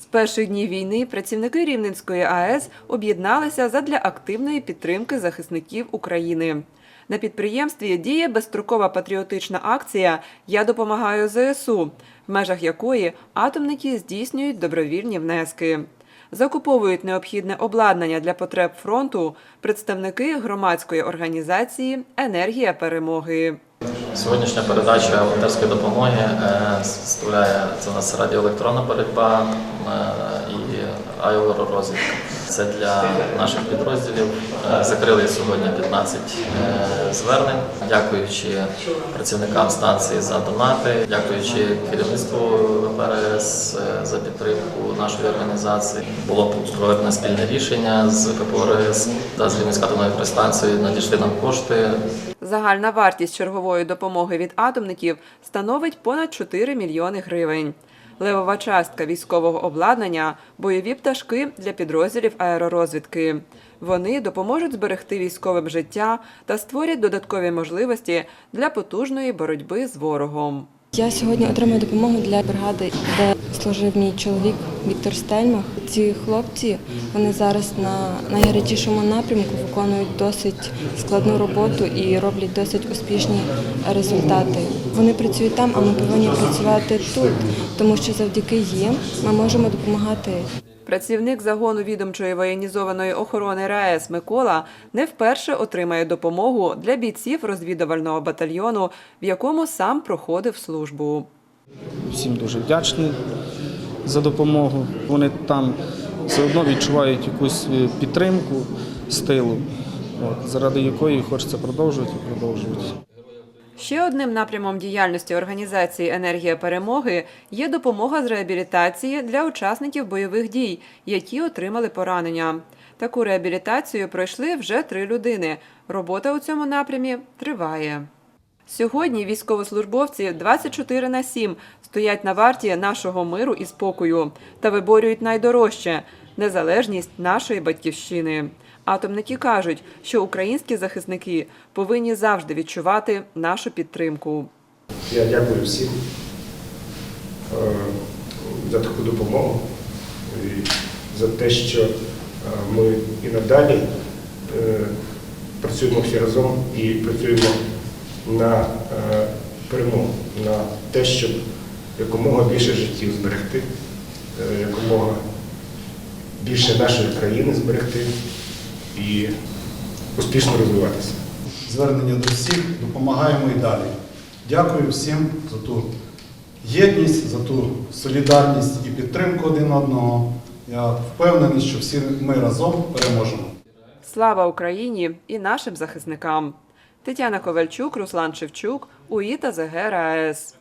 З перших днів війни працівники Рівненської АЕС об'єдналися задля активної підтримки захисників України. На підприємстві діє безстрокова патріотична акція Я допомагаю ЗСУ, в межах якої атомники здійснюють добровільні внески. Закуповують необхідне обладнання для потреб фронту представники громадської організації Енергія перемоги. Сьогоднішня передача волонтерської допомоги е, составляє це у нас радіоелектронна боротьба е, і аеророзвідка. Це для наших підрозділів. Е, Закрили сьогодні 15 е, звернень, дякуючи працівникам станції за донати, дякуючи керівництву ВПРС е, за підтримку нашої організації. Було проведено спільне рішення з КПРС та з Рівненською атомною електростанцією. Надійшли нам кошти Загальна вартість чергової допомоги від атомників становить понад 4 мільйони гривень. Левова частка військового обладнання бойові пташки для підрозділів аеророзвідки. Вони допоможуть зберегти військовим життя та створять додаткові можливості для потужної боротьби з ворогом. Я сьогодні отримую допомогу для бригади, де служив мій чоловік Віктор Стельмах. Ці хлопці вони зараз на найгарячішому напрямку виконують досить складну роботу і роблять досить успішні результати. Вони працюють там, а ми повинні працювати тут, тому що завдяки їм ми можемо допомагати Працівник загону відомчої воєнізованої охорони РаЕС Микола не вперше отримає допомогу для бійців розвідувального батальйону, в якому сам проходив службу. всім дуже вдячний за допомогу. Вони там все одно відчувають якусь е, підтримку з тилу, от, заради якої хочеться продовжувати і продовжувати. Ще одним напрямом діяльності організації Енергія перемоги є допомога з реабілітації для учасників бойових дій, які отримали поранення. Таку реабілітацію пройшли вже три людини. Робота у цьому напрямі триває. Сьогодні військовослужбовці 24 на 7 стоять на варті нашого миру і спокою та виборюють найдорожче незалежність нашої батьківщини. Атомники кажуть, що українські захисники повинні завжди відчувати нашу підтримку. Я дякую всім е, за таку допомогу і за те, що е, ми і надалі е, працюємо всі разом і працюємо на перемогу, на те, щоб якомога більше життів зберегти, якомога більше нашої країни зберегти і успішно розвиватися. звернення до всіх, допомагаємо і далі. Дякую всім за ту єдність, за ту солідарність і підтримку один одного. Я впевнений, що всі ми разом переможемо. Слава Україні і нашим захисникам! Тетяна Ковальчук, Руслан Шевчук, УІТА ЗГ РаЕС.